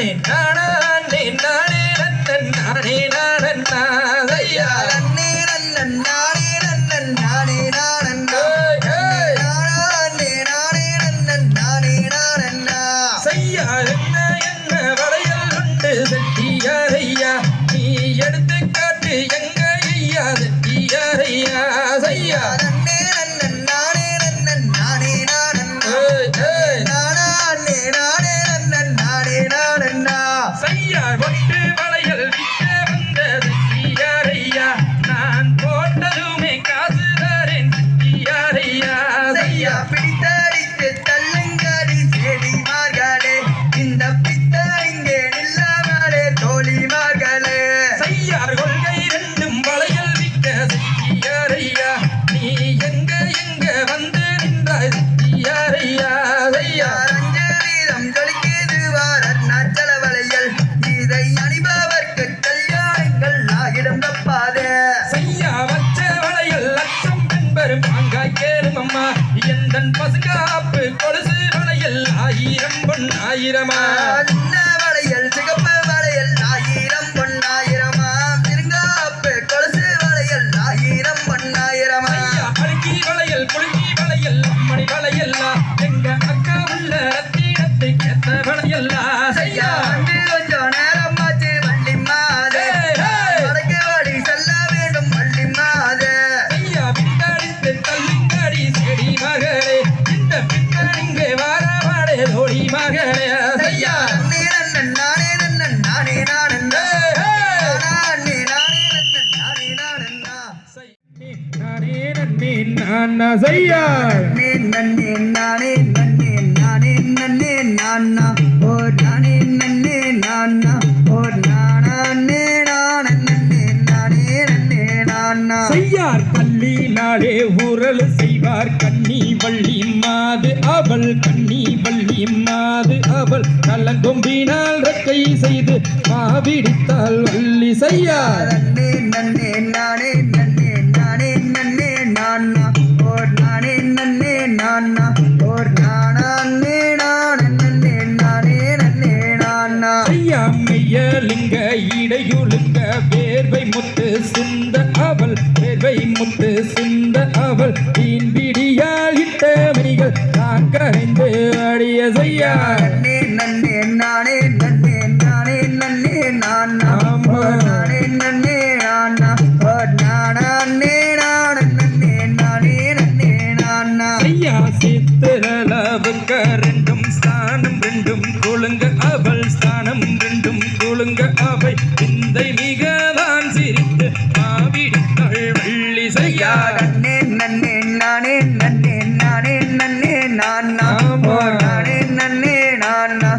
நன்னே எந்தன் பசுகாப்பு கொலுசு வளையல் ஆயிரம் பொன் ஆயிரமா? வளையல் சிகப்பு வளையல் ஆயிரம் பொன்னாயிரமா திருங்காப்பு கொலுசு வளையல் ஆயிரம் பொன்னாயிரமா ஐயா அழுக்கி வளையல் குலுக்கி வளையல் அம்மணி வளையல்லா? எங்க அக்கா உள்ள ரத்தினத்தை கேட்ட வளையல்லா? செய்யா அங்கு செய்யா நன்னே நன்னே நானே நன்னே நானே நன்னே நானா ஓ நானே நன்னே நானா ஓ நானே நானே நன்னே நானே நன்னே நானா செய்யார் பள்ளி நாளே ஊரல் செய்வார் கண்ணி வள்ளி மாது அவள் கண்ணி வள்ளி மாது அவள் கள்ளங்கொம்பினால் ரெக்கை செய்து மாவிடித்தாள் வள்ளி செய்யார் நன்னே நன்னே நானே நன்னே நானே இடையுழுங்க வேர்வை முத்து சிந்த அவள் வேர்வை முத்து சிந்த அவள். தீன் பிடியால் இட்ட மணிகள் தான் கரைந்து அடிய செய்யா நன்னே நன்னே நன்னே நானே நன்னே நானே நன்னே நானா ஓ நானே நன்னே நானா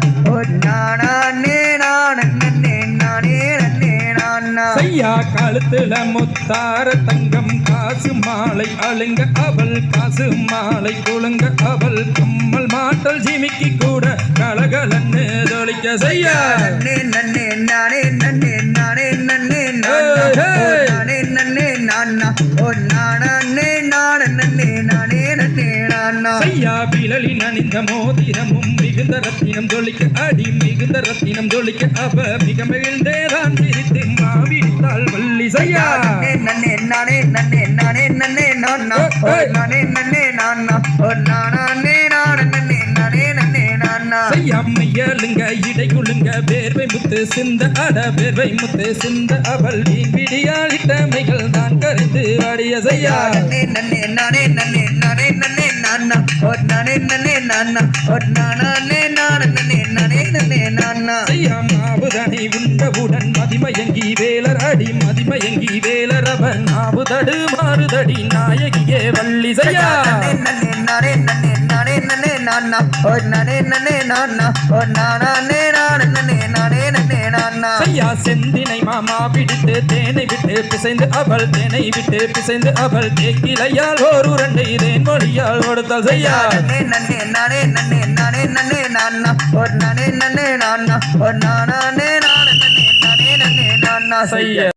நானே நானே நன்னே நானே நன்னே நானா ஐயா கழுத்துல முத்தார தங்கம் காசு மாலை அழுங்க அவள் காசு மாலை குழுங்க அவள். கம்மல் மாட்டல் ஜிமிக்கி கூட கலகலன்னு தொழிக்க செய்யா. நன்னே நன்னே நானா ஓ நானே நானே நன்னே நானே நன்னே நானா? ஐயா விழலி நனிந்த மோதிரமும் மிகுந்த ரத்தினம் தொழிக்க அடி மிகுந்த ரத்தினம் தொழிக்க அவ மிக மகிழ்ந்தேதான் சிரித்து மாவிட்டாள் வள்ளி செய்யா நன்னே நானே நன்னே நானே நன்னே நானா? நானே நன்னே நானா? நானா செய்யாமையலுங்க இடைக்குழுங்க வேர்வை முத்து சிந்த அட வேர்வை முத்து சிந்த அவள் வீண் பிடியாளிட்டமைகள் தான் கரைந்து அடிய செய்யா நன்னே நானே நன்னே நானே நன்னே நானா ஓ நானே நன்னே நானா ஓ நானே நானே நன்னே நானே நன்னே நானா செய்யாமாவுதனை உண்டவுடன் மதிமயங்கி வேலர் அடி மதிமயங்கி வேலர் அவன் நாவுதடு மாறுதடி நாயகியே வள்ளி செய்யா நன்னே நானே நன்னே நானே நன்னே நானா ஓ நானே நன்னே நானா ஓ நானே நானே நன்னே நானே நன்னே நானா செய்யா செந்தினை மாமா பிடித்து தேனை விட்டு பிசைந்து அவள் தேனை விட்டு பிசைந்து அவள் தேக்கிலையால் ஓர் உருண்டை தேன் மொழியால் கொடுத்தால் செய்யா நன்னே நன்னே நானே நன்னே நானே நன்னே நானா ஓ நானே நன்னே நானா ஓ நானே நானே நன்னே நானே நன்னே நானா செய்ய